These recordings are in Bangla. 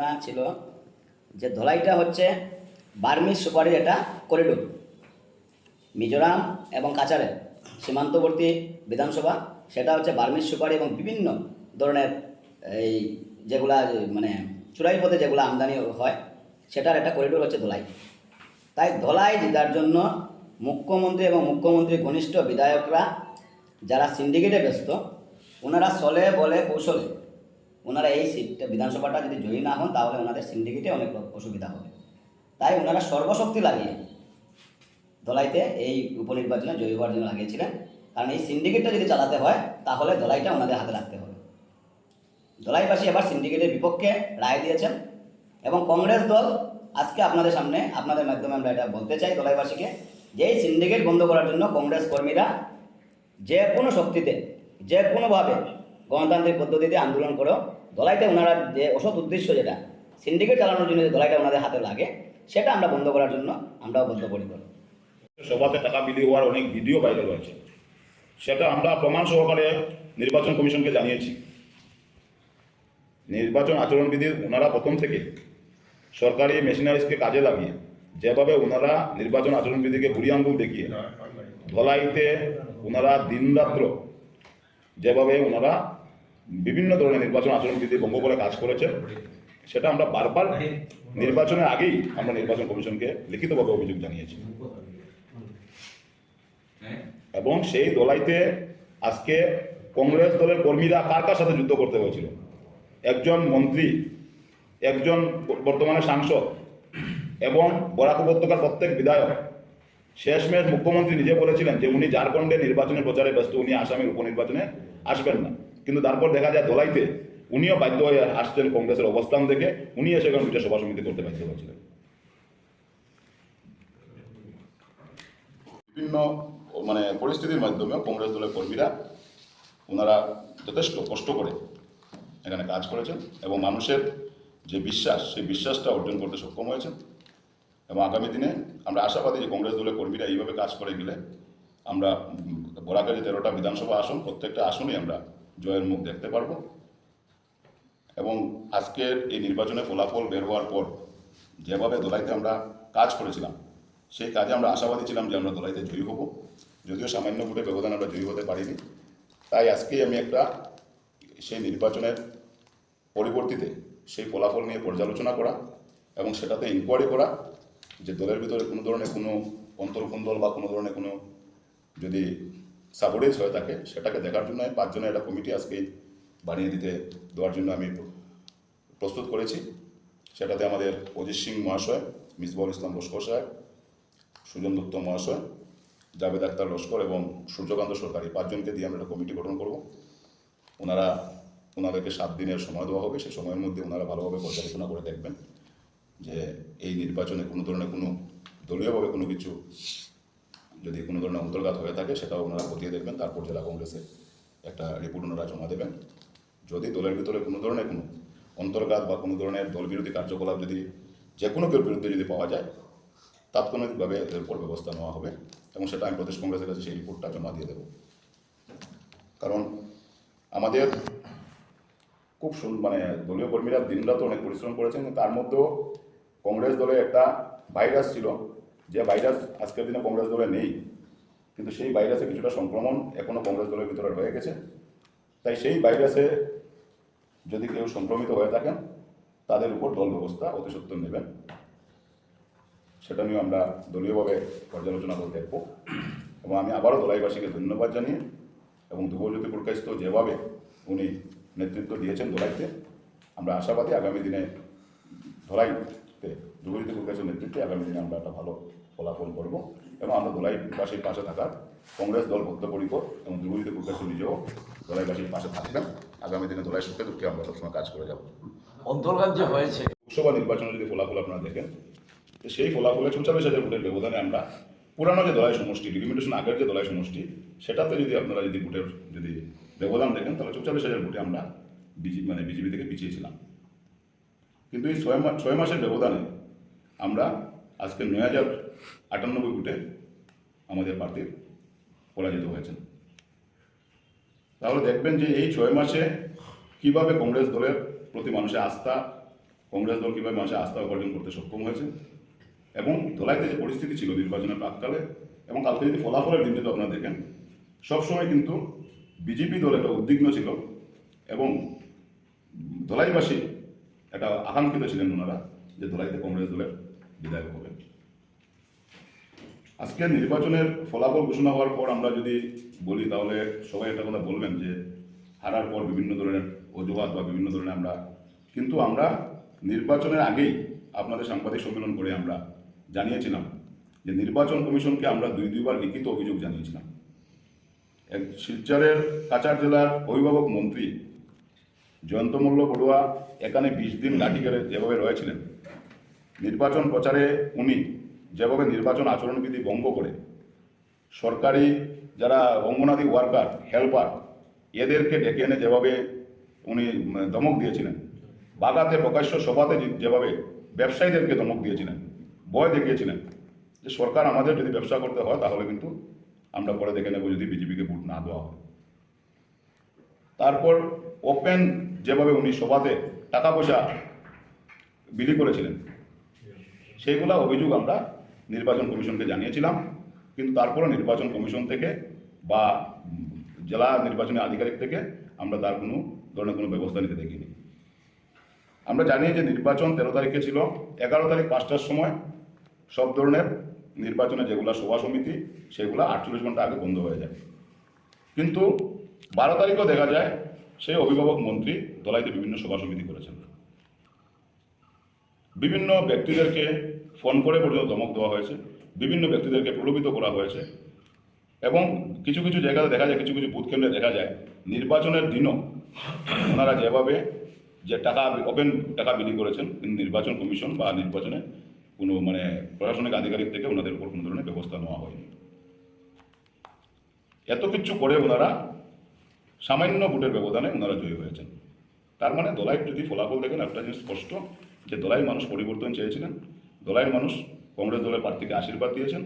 না ছিল যে ধলাইটা হচ্ছে বার্মিজ সুপারির একটা করিডোর মিজোরাম এবং কাচারের সীমান্তবর্তী বিধানসভা, সেটা হচ্ছে বার্মিজ সুপারি এবং বিভিন্ন ধরনের এই যেগুলা মানে চুরাই পথে যেগুলো আমদানি হয়, সেটার একটা করিডোর হচ্ছে ধলাই। তাই ধলাই জেতার জন্য মুখ্যমন্ত্রী এবং মুখ্যমন্ত্রীর ঘনিষ্ঠ বিধায়করা যারা সিন্ডিকেটে ব্যস্ত, ওনারা চলে বলে কৌশলে ওনারা এই সিটটা, বিধানসভাটা যদি জয়ী না হন, তাহলে ওনাদের সিন্ডিকেটে অনেক অসুবিধা হবে। তাই ওনারা সর্বশক্তি লাগিয়ে দলাইতে এই উপনির্বাচনে জয়ী হওয়ার জন্য লাগিয়েছিলেন। কারণ এই সিন্ডিকেটটা যদি চালাতে হয়, তাহলে দলাইটা ওনাদের হাতে রাখতে হবে। দলাইবাসী এবার সিন্ডিকেটের বিপক্ষে রায় দিয়েছেন এবং কংগ্রেস দল আজকে আপনাদের সামনে, আপনাদের মাধ্যমে আমরা এটা বলতে চাই দলাইবাসীকে যে এই সিন্ডিকেট বন্ধ করার জন্য কংগ্রেস কর্মীরা যে কোনো শক্তিতে, যে কোনোভাবে গণতান্ত্রিক পদ্ধতিতে আন্দোলন করেও দলাইতে ওনারা যে অসৎ উদ্দেশ্য যেটা সিন্ডিকেট চালানোর জন্য যে দলাইটা ওনাদের হাতে লাগে, সেটা আমরা বন্ধ করার জন্য আমরাও বন্ধ করি সভাতে টাকা বিলি হওয়ার অনেক ভিডিও ভাইরাল হয়েছে। সেটা আমরা প্রমাণ সহকারে নির্বাচন কমিশনকে জানিয়েছি। নির্বাচন আচরণবিধি ওনারা প্রথম থেকে সরকারি মেশিনারিজকে কাজে লাগিয়ে, যেভাবে ওনারা নির্বাচন আচরণবিধিকে বুড়ি আঙ্গুল দেখিয়ে ধলাইতে ওনারা দিনরাত্র যেভাবে ওনারা বিভিন্ন ধরনের নির্বাচন আচরণবিধি ভঙ্গ করে কাজ করেছে। সেটা আমরা বারবার নির্বাচনের আগেই আমরা নির্বাচন কমিশনকে লিখিতভাবে অভিযোগ জানিয়েছি। এবং সেই দলাইতে আজকে কংগ্রেস দলের কর্মীরা কার কার সাথে যুদ্ধ করতে হয়েছিল? একজন মন্ত্রী, একজন বর্তমানে সাংসদ এবং বরাক উপত্যকার প্রত্যেক বিধায়ক। শেষমেশ মুখ্যমন্ত্রী নিজে বলেছিলেন যে উনি ঝাড়খণ্ডে নির্বাচনের প্রচারে ব্যস্ত, উনি আসামের উপনির্বাচনে আসবেন না। কিন্তু তারপর দেখা যায় দলাইতে উনিও বাধ্য হয়ে আসছেন কংগ্রেসের অবস্থান দেখে। উনি এসে এখন দুইটা সভা সমিতি করতে বাধ্য হয়েছিলেন। বিভিন্ন মানে পরিস্থিতির মাধ্যমে কংগ্রেস দলের কর্মীরা ওনারা যথেষ্ট কষ্ট করে এখানে কাজ করেছেন এবং মানুষের যে বিশ্বাস, সেই বিশ্বাসটা অর্জন করতে সক্ষম হয়েছেন। এবং আগামী দিনে আমরা আশাবাদী যে কংগ্রেস দলের কর্মীরা এইভাবে কাজ করে গেলে আমরা বরাকের যে তেরোটা বিধানসভা আসন, প্রত্যেকটা আসনেই আমরা জয়ের মুখ দেখতে পারব। এবং আজকের এই নির্বাচনে ফলাফল বের হওয়ার পর যেভাবে দোলাইতে আমরা কাজ করেছিলাম, সেই কাজে আমরা আশাবাদী ছিলাম যে আমরা দোলাইতে জয়ী হব। যদিও সামান্য ভোটে ব্যবধান আমরা জয়ী হতে পারিনি। তাই আজকেই আমি একটা সেই নির্বাচনের পরিবর্তিতে সেই ফলাফল নিয়ে পর্যালোচনা করা এবং সেটাতে ইনকোয়ারি করা যে দলের ভিতরে কোনো ধরনের কোনো অন্তর্কুন্দল বা কোনো ধরনের কোনো যদি সাবরেজ হয়ে থাকে সেটাকে দেখার জন্য আমি পাঁচজনের একটা কমিটি আজকে বানিয়ে দিতে, দেওয়ার জন্য আমি প্রস্তুত করেছি। সেটাতে আমাদের অজিত সিং মহাশয়, মিসবাউল ইসলাম লস্কর সাহেব, সুজন দত্ত মহাশয়, জাভেদ আক্তার লস্কর এবং সূর্যকান্ত সরকার, এই পাঁচজনকে দিয়ে আমরা একটা কমিটি গঠন করব। ওনারা, ওনাদেরকে সাত দিনের সময় দেওয়া হবে, সেই সময়ের মধ্যে ওনারা ভালোভাবে পর্যালোচনা করে দেখবেন যে এই নির্বাচনে কোনো ধরনের কোনো দলীয়ভাবে কোনো কিছু যদি কোনো ধরনের অন্তর্ঘাত হয়ে থাকে, সেটাও ওনারা খতিয়ে দেখবেন। তারপর জেলা কংগ্রেসে একটা রিপোর্ট ওনারা জমা দেবেন। যদি দলের ভিতরে কোনো ধরনের কোনো অন্তর্ঘাত বা কোনো ধরনের দল বিরোধী কার্যকলাপ যদি যে কোনো কেউ বিরুদ্ধে যদি পাওয়া যায়, তাৎক্ষণিকভাবে এর উপর ব্যবস্থা নেওয়া হবে এবং সেটা আমি প্রদেশ কংগ্রেসের কাছে সেই রিপোর্টটা জমা দিয়ে দেবো। কারণ আমাদের খুব মানে দলীয় কর্মীরা দিনরাত অনেক পরিশ্রম করেছেন তার মধ্যেও কংগ্রেস দলে একটা ভাইরাস ছিল। যে ভাইরাস আজকের দিনে কংগ্রেস দলে নেই, কিন্তু সেই ভাইরাসে কিছুটা সংক্রমণ এখনও কংগ্রেস দলের ভিতরে রয়ে গেছে। তাই সেই ভাইরাসে যদি কেউ সংক্রমিত হয়ে থাকেন, তাদের উপর দল ব্যবস্থা অতি সত্তর নেবেন। সেটা নিয়েও আমরা দলীয়ভাবে পর্যালোচনা করে দেখব। এবং আমি আবারও দলাইবাসীকে ধন্যবাদ জানিয়ে এবং ধ্রুবজ্যোতি পুরকাইস্ত যেভাবে উনি নেতৃত্ব দিয়েছেন দোলাইতে, আমরা আশাবাদী আগামী দিনে ধরাইতে ধ্রুবজ্যোতি পুরকাইস্তের নেতৃত্বে আগামী দিনে আমরা একটা ভালো ফলাফল করব এবং আমরা দোলাই দোলাইবাসীর পাশে থাকার কংগ্রেস দল বদ্ধপরিকর এবং ধ্রুবজ্যোতি পুরকাইস্ত নিজেও দোলাইবাসীর পাশে থাকবেন। আগামী দিনে দোলাই সুখে দুঃখে আমরা সবসময় কাজ করে যাব। অন্তর্ঘাত যে হয়েছে। লোকসভা নির্বাচনে যদি ফলাফল আপনারা দেখেন তো সেই ফলাফলে চৌচল্লিশ হাজার ভোটের ব্যবধানে আমরা পুরানো যে দলাই সমষ্টি ডিলিমিটেশন আগের যে দলাই সমষ্টি সেটাতে যদি আপনারা যদি ভোটের যদি ব্যবধান দেখেন তাহলে চৌচল্লিশ হাজার ভোটে আমরা বিজেপি মানে বিজেপি থেকে পিছিয়েছিলাম। কিন্তু এই ছয় মাস ছয় মাসের ব্যবধানে আমরা আজকে নয় হাজার আটানব্বই ভোটে আমাদের প্রার্থীর পরাজিত হয়েছেন। তাহলে দেখবেন যে এই ছয় মাসে কীভাবে কংগ্রেস দলের প্রতি মানুষের আস্থা, কংগ্রেস দল কীভাবে মানুষের আস্থা উপার্জন করতে সক্ষম হয়েছে এবং ধলাইতে যে পরিস্থিতি ছিল নির্বাচনের প্রাককালে এবং কালকে যদি ফলাফলের দিনটি তো আপনারা দেখেন, সবসময় কিন্তু বিজেপি দল একটা উদ্বিগ্ন ছিল এবং ধলাইবাসী একটা আকাঙ্ক্ষিত ছিলেন ওনারা যে ধলাইতে কংগ্রেস দলের বিধায়ক হবেন। আজকে নির্বাচনের ফলাফল ঘোষণা হওয়ার পর আমরা যদি বলি, তাহলে সবাই একটা কথা বলবেন যে হারার পর বিভিন্ন ধরনের অজুহাত বা বিভিন্ন ধরনের আমরা, কিন্তু আমরা নির্বাচনের আগেই আপনাদের সাংবাদিক সম্মেলন করে আমরা জানিয়েছিলাম যে নির্বাচন কমিশনকে আমরা দুই দুইবার লিখিত অভিযোগ জানিয়েছিলাম। এক শিলচরের কাছাড় জেলার অভিভাবক মন্ত্রী জয়ন্ত মল্ল বড়ুয়া এখানে বিশ দিন লাঠি করে যেভাবে রয়েছিলেন, নির্বাচন প্রচারে উনি যেভাবে নির্বাচন আচরণবিধি ভঙ্গ করে, সরকারি যারা অঙ্গনাদি ওয়ার্কার হেল্পার এদেরকে ডেকে এনে যেভাবে উনি ধমক দিয়েছিলেন, বাগাতে প্রকাশ্য সভাতে যেভাবে ব্যবসায়ীদেরকে ধমক দিয়েছিলেন, ভয় দেখিয়েছিলেন, যে সরকার আমাদের যদি ব্যবসা করতে হয়, তাহলে কিন্তু আমরা পরে দেখে নেব যদি বিজেপিকে ভোট না দেওয়া হয়। তারপর ওপেন যেভাবে উনি সভাতে টাকা পয়সা বিলি করেছিলেন, সেইগুলা অভিযোগ আমরা নির্বাচন কমিশনকে জানিয়েছিলাম, কিন্তু তারপরে নির্বাচন কমিশন থেকে বা জেলা নির্বাচনী আধিকারিক থেকে আমরা তার কোনো ধরনের কোনো ব্যবস্থা নিতে দেখিনি। আমরা জানি যে নির্বাচন তেরো তারিখে ছিল, এগারো তারিখ পাঁচটার সময় সব ধরনের নির্বাচনে যেগুলো সভা সমিতি, সেগুলো আটচল্লিশ ঘণ্টা আগে বন্ধ হয়ে যায়। কিন্তু বারো তারিখও দেখা যায় সেই অভিভাবক মন্ত্রী দলাইতে বিভিন্ন সভা সমিতি করেছেন। বিভিন্ন ব্যক্তিদেরকে ফোন করে পর্যন্ত ধমক দেওয়া হয়েছে। বিভিন্ন ব্যক্তিদেরকে প্রলোভিত করা হয়েছে। এবং কিছু কিছু জায়গাতে দেখা যায়, কিছু কিছু বুথ কেন্দ্রে দেখা যায়, নির্বাচনের দিনও ওনারা যেভাবে যে টাকা ওপেন টাকা বিলি করেছেন নির্বাচন কমিশন বা নির্বাচনে কোনো মানে প্রশাসনিক আধিকারিক থেকে ওনাদের উপর কোনো ধরনের ব্যবস্থা নেওয়া হয়নি। এত কিছু করে ওনারা সামান্য ভোটের ব্যবধানে ওনারা জয়ী হয়েছেন। তার মানে দলাই যদি ফলাফল দেখেন, একটা জিনিস স্পষ্ট, যে দলাই মানুষ পরিবর্তন চেয়েছিলেন দলাইয়ের মানুষ, কংগ্রেস দলের প্রার্থীকে আশীর্বাদ দিয়েছেন।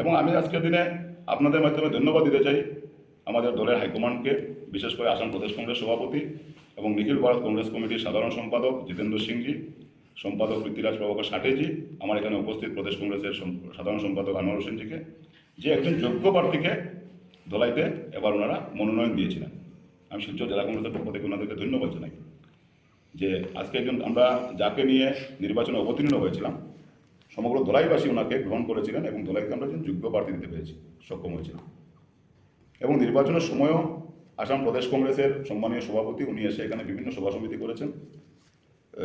এবং আমি আজকের দিনে আপনাদের মাধ্যমে ধন্যবাদ দিতে চাই আমাদের দলের হাইকমান্ডকে, বিশেষ করে আসাম প্রদেশ কংগ্রেস সভাপতি এবং নিখিল ভারত কংগ্রেস কমিটির সাধারণ সম্পাদক জিতেন্দ্র সিংজি, সম্পাদক পৃথ্বীরাজ প্রভাকর সাটেজি আমার এখানে উপস্থিত প্রদেশ কংগ্রেসের সাধারণ সম্পাদক আনোয়ার হোসেনজিকে যে একজন যোগ্য প্রার্থীকে দলাইতে এবার ওনারা মনোনয়ন দিয়েছিলেন। আমি শিলচর জেলা কংগ্রেসের পক্ষ থেকে ওনাদেরকে ধন্যবাদ জানাই যে আজকে একজন আমরা যাকে নিয়ে নির্বাচনে অবতীর্ণ হয়েছিলাম সমগ্র দলাইবাসী ওনাকে গ্রহণ করেছিলেন এবং দলাইকে আমরা একজন যোগ্য প্রার্থী দিতে পেরেছি সক্ষম হয়েছিলাম। এবং নির্বাচনের সময়ও আসাম প্রদেশ কংগ্রেসের সম্মানীয় সভাপতি উনি এসে এখানে বিভিন্ন সভা সমিতি করেছেন।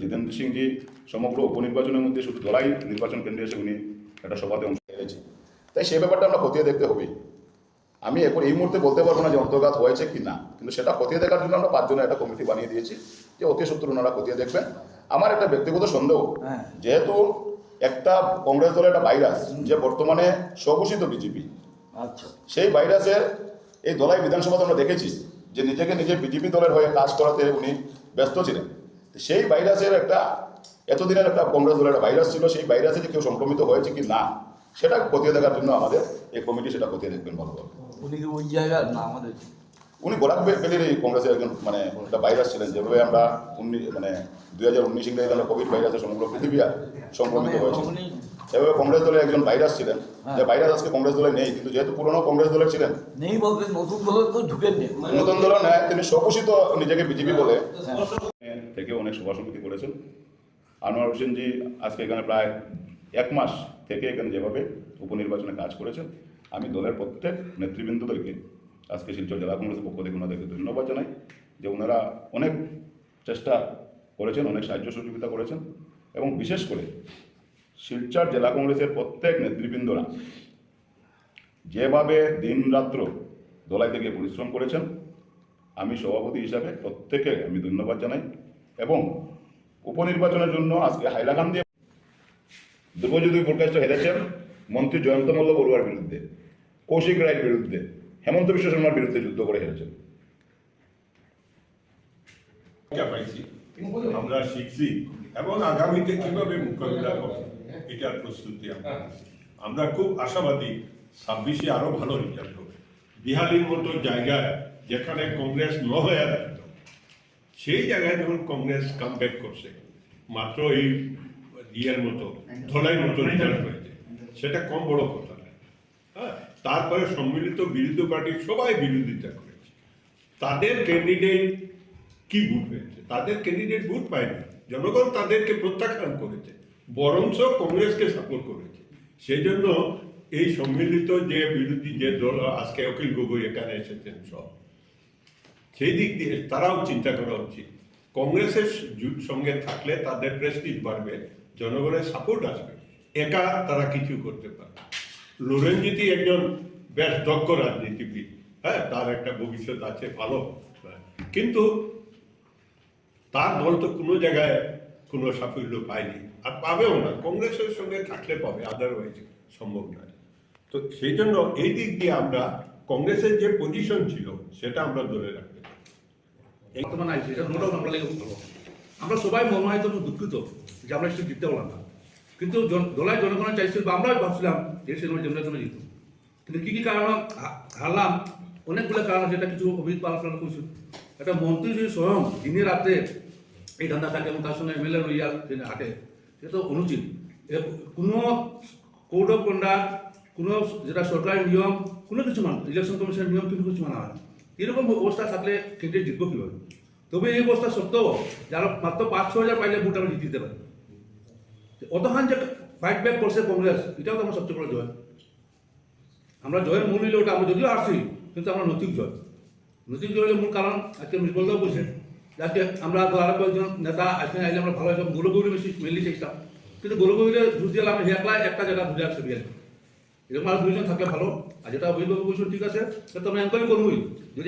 জিতেন্দ্র সিংজি সমগ্র উপনির্বাচনের মধ্যে শুধু দলাই নির্বাচন কেন্দ্রে এসে উনি একটা সভাতে অংশ নিয়েছে তাই সেই ব্যাপারটা আমরা খতিয়ে দেখতে হবে। আমি এখন এই মুহূর্তে বলতে পারব না যে অন্তর্ঘাত হয়েছে কি না কিন্তু সেটা খতিয়ে দেখার জন্য আমরা পাঁচজনের একটা কমিটি বানিয়ে দিয়েছি যে অতি সত্তর ওনারা খতিয়ে দেখবেন। আমার একটা ব্যক্তিগত সন্দেহ হ্যাঁ। যেহেতু একটা কংগ্রেস দলের একটা ভাইরাস যে বর্তমানে স্বঘোষিত বিজেপি আচ্ছা। সেই ভাইরাসের এই দলাই বিধানসভাতে আমরা দেখেছি যে নিজেকে নিজে বিজেপি দলের হয়ে কাজ করাতে উনি ব্যস্ত ছিলেন। সেই ভাইরাসের একটা এতদিনের একটা কংগ্রেস দলের একটা ভাইরাস ছিল সেই ভাইরাসে যে কেউ সংক্রমিত হয়েছে কি না সেটা খতিয়ে দেখার জন্য আমাদের এই কমিটি সেটা খতিয়ে দেখবেন ভালোভাবে উনি কি ওই জায়গার? না আমাদের। উনি গোলাপ বেলির এই কংগ্রেসের একজন মানে একটা ভাইরাস ছিলেন যেভাবে আমরা উনিশ মানে দুই হাজার উনিশ ইংরেজি আমরা কোভিড ভাইরাসে সমগ্র পৃথিবী সংক্রমিত মানে হয়েছে। এভাবে কংগ্রেস দলের একজন ভাইরাস ছিলেন হ্যাঁ। যে ভাইরাস আজকে কংগ্রেস দলে নেই কিন্তু যেহেতু পুরনো কংগ্রেস দলের ছিলেন নেই বলতে নতুন দলে তো ঢুকেন নতুন দল নেয় তিনি স্বঘোষিত নিজেকে বিজেপি বলে। হ্যাঁ। থেকে অনেক সভা সমিতি করেছেন। আনোয়ার হোসেনজি আজকে এখানে প্রায় এক মাস থেকে এখানে যেভাবে উপনির্বাচনে কাজ করেছেন আমি দলের প্রত্যেক নেতৃবৃন্দদেরকে আজকে শিলচর জেলা কংগ্রেসের পক্ষ থেকে ওনাদেরকে ধন্যবাদ জানাই যে ওনারা অনেক চেষ্টা করেছেন, অনেক সাহায্য সহযোগিতা করেছেন এবং বিশেষ করে শিলচর জেলা কংগ্রেসের প্রত্যেক নেতৃবৃন্দরা যেভাবে দিনরাত্র দলাই থেকে পরিশ্রম করেছেন, আমি সভাপতি হিসাবে প্রত্যেকে আমি ধন্যবাদ জানাই এবং উপনির্বাচনের জন্য আজকে হাইলাকান্দি দুর্বজ্যোতি প্রকাশ হেরেছেন মন্ত্রী জয়ন্ত মল্ল বড়ুয়ার বিরুদ্ধে, কৌশিক রায়ের বিরুদ্ধে। হেমন্ত বিশ্ব শর্মার বিরুদ্ধে যুদ্ধ করে হেরেছেন। আমরা শিখছি এবং আগামীতে কীভাবে মোকাবিলা করব এটার প্রস্তুতি আমরা আমরা খুব আশাবাদী ছাব্বিশে আরও ভালো রেজাল্ট হবে। বিহারির মতো জায়গায় যেখানে কংগ্রেস ন হয়ে থাকত সেই জায়গায় যখন কংগ্রেস কাম করছে মাত্র এই ইয়ের মতো ধলাই মতো রেজাল্ট হয়েছে। সেটা কম বড় কথা। হ্যাঁ তারপরে সম্মিলিত বিরোধী পার্টি সবাই বিরোধিতা করেছে। তাদের ক্যান্ডিডেট কি ভোট হয়েছে তাদের ক্যান্ডিডেট ভোট পায়নি। জনগণ তাদেরকে প্রত্যাখ্যান করেছে, বরঞ্চ কংগ্রেসকে সাপোর্ট করেছে। সেই জন্য এই সম্মিলিত যে বিরোধী যে দল, আজকে অখিল গগৈ এখানে এসেছেন সব। সেই দিক দিয়ে তারাও চিন্তা করা উচিত। কংগ্রেসের সঙ্গে থাকলে তাদের প্রেস্টিজ বাড়বে, জনগণের সাপোর্ট আসবে। একা তারা কিছু করতে পারবে লোরেনজিতি একজন বেশ দক্ষ রাজনীতিবিদ। হ্যাঁ তার একটা ভবিষ্যৎ আছে, ভালো। হ্যাঁ। কিন্তু তার দল তো কোনো জায়গায় কোনো সাফল্য পায়নি, আর পাবেও না। কংগ্রেসের সঙ্গে থাকলে পাবে আদারওয়াইজ সম্ভব নয়। তো সেই জন্য এই দিক দিয়ে আমরা কংগ্রেসের যে পজিশন ছিল, সেটা আমরা ধরে রাখতে পারি। আমরা সবাই মর্মাহিত এবং দুঃখিত যে আমরা সেটা জিততে পারলাম না। কিন্তু দলের জনগণ চাইছিল বা আমরাও ভাবছিলাম যে সে জন্য জন্য জিত। কিন্তু কি কি কারণ হারলাম। অনেকগুলো কারণ এটা কিছু অভিজ্ঞতা আলোচনা করছিল একটা মন্ত্রী যদি স্বয়ং দিনে রাতে এই ধান্দা থাকে এবং তার সঙ্গে এমএলএ তিনি হাঁটে সেটা তো অনুচিত। কোনো কোড অফ কন্ডাক্ট, কোনো যেটা সরকারি নিয়ম, কোনো কিছু মান ইলেকশন কমিশনের নিয়ম কিন্তু কিছু মানা হয় এরকম অবস্থা থাকলে ক্যান্ডিডেট জিতবো কীভাবে? তবে এই অবস্থা সত্ত্বেও যারা মাত্র পাঁচ ছ হাজার পাইলে ভোট আমরা জিতে দিতে পারি। অতখান যে ফাইট ব্যাক করছে কংগ্রেস, এটাও তো আমার সবচেয়ে বড় জয়। আমরা জয়ের মূল হইলে ওটা আমরা যদিও আসছি কিন্তু আমরা নৈতিক জয়। নৈতিক জয় হলে মূল কারণ আজকে মৃগলদাও বলছেন, যে আজকে আমরা আরও কয়েকজন নেতা আজকে আইলে আমরা ভালো হয়েছিলাম গোলগৌরী বেশি মেনলি চেষ্টাম কিন্তু গোলগৌরীরে ঘুষ আমি একলা একটা জায়গা ঘুরে আসছে বিয়ে এরকম আর দুইজন থাকলে ভালো, আর যেটা অভিযোগ বলছো ঠিক আছে, তো আমি এনকোয়ারি করবোই।